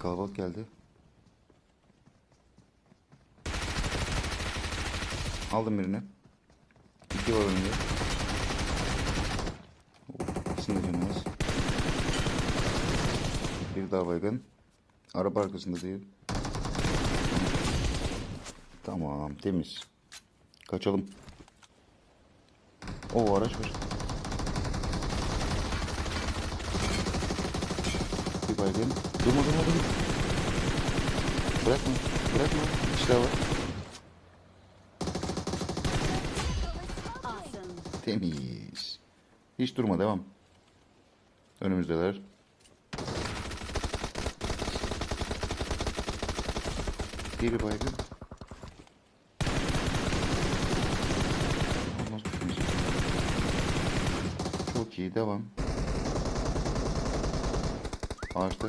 Kalabalık geldi. Aldım birini. İki var önünde. Oh, İkisini. Bir daha baygın. Araba arkasında değil. Tamam temiz. Kaçalım. O araç var. Bir baygın. Durma durma durma. Bırakma. Bırakma. İşte var. Awesome. Temiz. Hiç durma devam. Önümüzdeler. Geri baygın. Çok iyi devam. Ağaçta.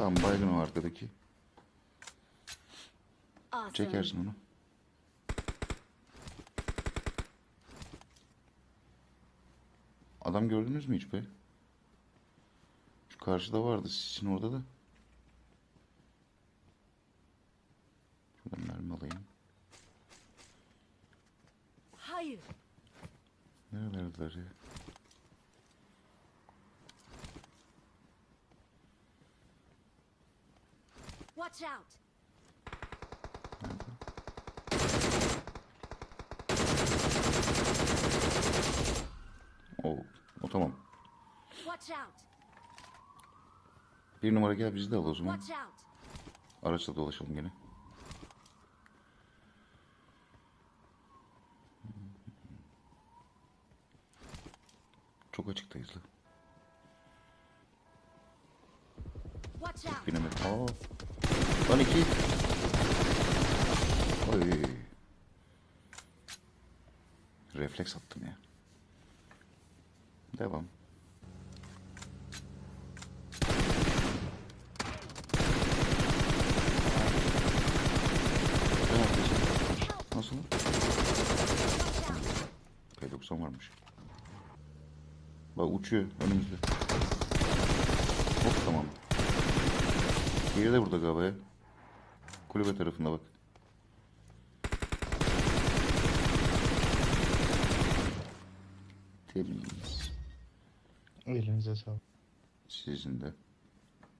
Tamam baygın o arkadaki. Awesome. Çekersin onu. Adam gördünüz mü hiç be? Şu karşıda vardı sizin orada da. Şuradan mermi alayım. Hayır. Nerelerdeler ya? Watch out. O, o tamam. Watch out. Bir numara gel bizi de al o zaman. Watch out. Araçla dolaşalım gene. Çok açıktayız la. Watch out. Binemedim. Aa. Lan iki. Oy. Refleks attım ya. Devam. Nasıl? P90 varmış. Bak uçuyor önümüzde. Hop tamam. Diğeri de burada galiba ya. Kulübe tarafında bak. Temiz. Elinize sağlık. Sizin de.